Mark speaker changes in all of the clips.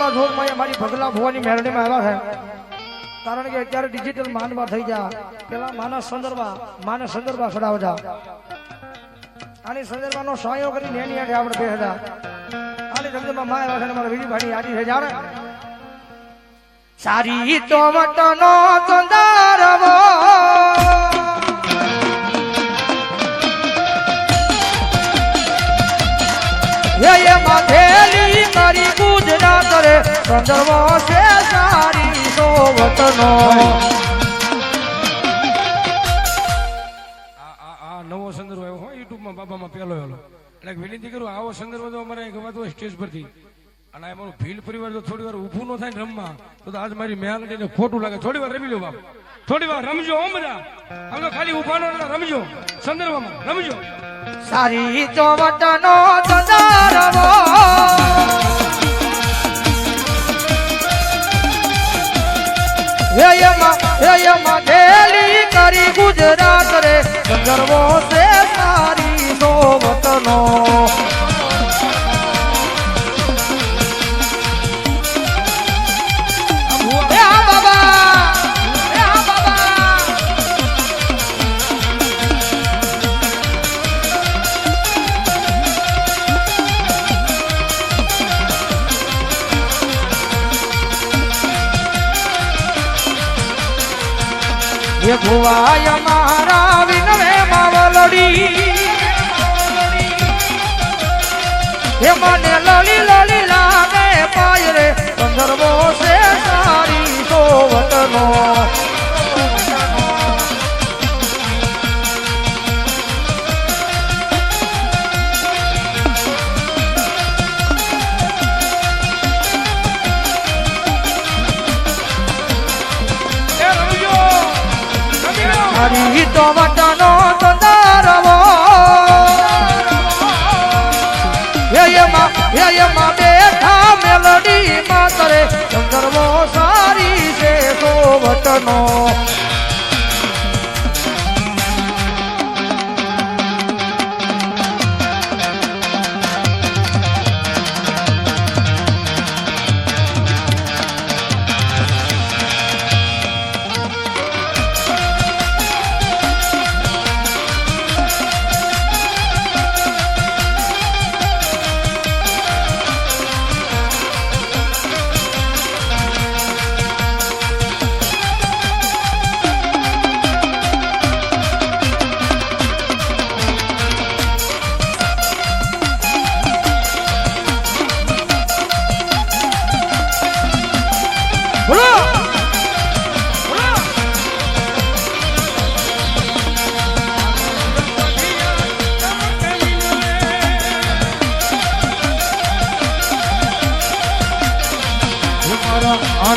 Speaker 1: સંદર્ભમાં જોગ અમારી ભગલા ભુવાની મેરડીમાં આવ્યા છે. કારણ કે અત્યારે ડિજિટલ માનવા થઈ ગયા. પેલા માના સંદર્ભા માને સંદર્ભા ચડાવજા આની સંદર્ભનો સહાયો કરી નેની આડે આપણે બે આની સંદર્ભમાં માં આવ્યા છે મારા બીજી ભાઈ આજી છે, જાણે? સારી તો મટનો સંદર્ભો સંદર્ભો છે સારી
Speaker 2: નવો સંદર્ભ આવ્યો હોય યુટ્યુબમાં બાબામાં પહેલો એલો. એટલે વિનંતી કરું આવો સંદર્ભ તો અમારે ગવાતો હોય સ્ટેજ પરથી. અને અમારું ભીલ પરિવાર તો થોડી વાર ઊભું ન થાય ને રમવા. તો આજ મારી મેલડીને ખોટું લાગે. થોડી વાર રમી લો બાપ. થોડી વાર રમજો હો બધા. આમ ખાલી ઊભા ન રમજો. સંદર્ભમાં રમજો.
Speaker 1: સારી તો વતનો સંદર્ભો. હે એમાં થેલી કરી ગુજરાત રે. સંદર્ભો છે સારી તો વતનો એ ભુવાય મારા વિનવે માવલડી. એ મને લલી લલી લાગે પાય રે સંદર્ભો છે સારી તો સારી તો વતનો સંદર્ભો હે એમાં હે એમાં બેઠા મેલડી માતરે સંદર્ભો સારી છે તો વતનો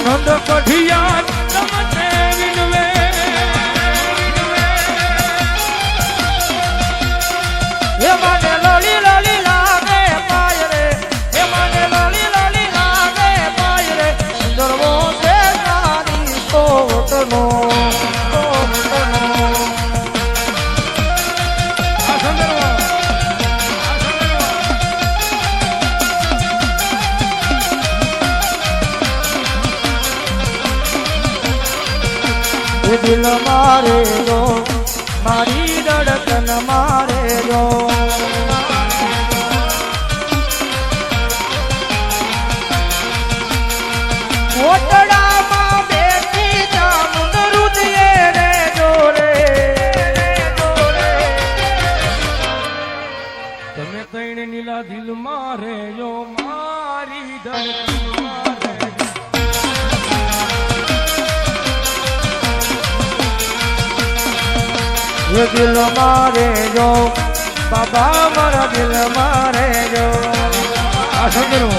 Speaker 2: મારા આનંદ
Speaker 1: દિલ મારે ગો મારી ધડકન મારે જો કોટડામાં બેઠી
Speaker 2: તમે તૈણ નીલા દિલ મારે જો મારી ધરતી
Speaker 1: એ દિલ મારે જો, બાબા મારા દિલ મારે જો.
Speaker 2: આ સંદર્ભ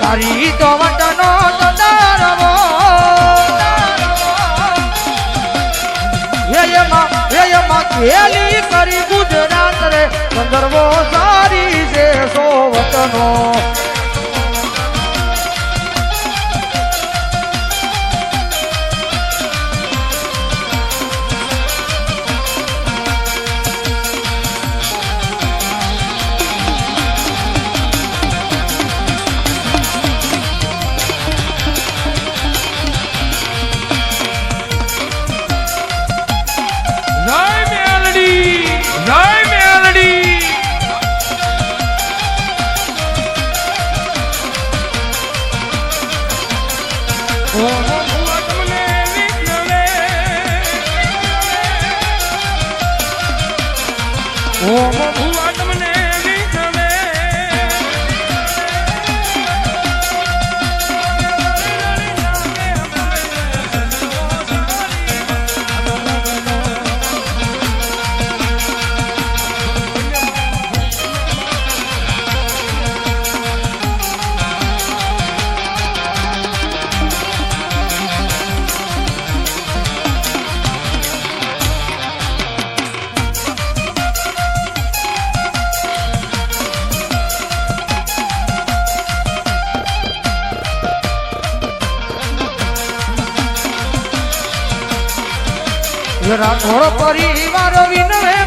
Speaker 1: તારી તો વટનો તો તારવો ખેલી કરી ગુજરાત રે. સંદર્ભો સારી છે સો વતનો રાખોડ પરિવાર વિનવે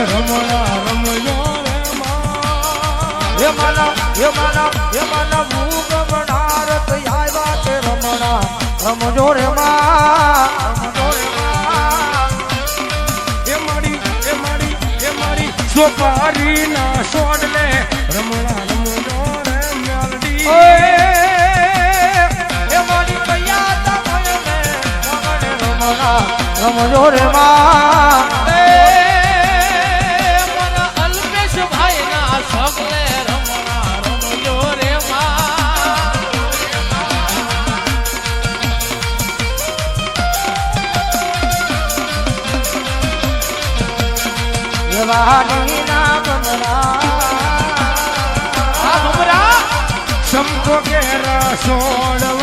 Speaker 1: રમણા
Speaker 2: રમયો હે માનવ હે માનવ
Speaker 1: હે માનવ હું ગમનાર આવ્યા છે રમણા રમજો રે
Speaker 2: સોપારી ના
Speaker 3: સોડ ને રમણા રમજો રે મા
Speaker 2: corazón.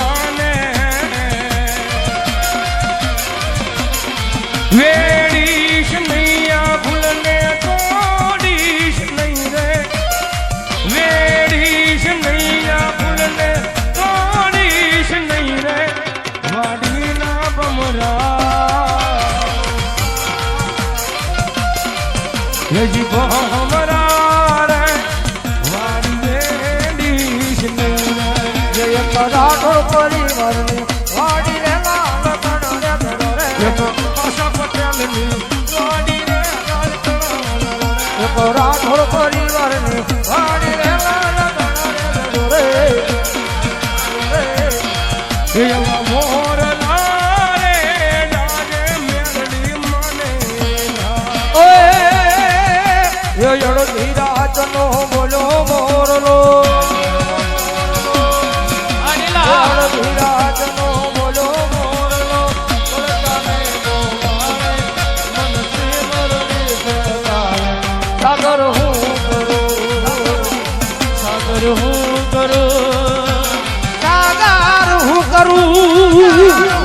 Speaker 2: એડો ધીરાજ નો
Speaker 1: બોલો મોરલો. ધીરાજ નો બોલો મોરલો. સાગર હું કરું,
Speaker 3: સાગર હું કરું,
Speaker 1: સાગર હું કરું.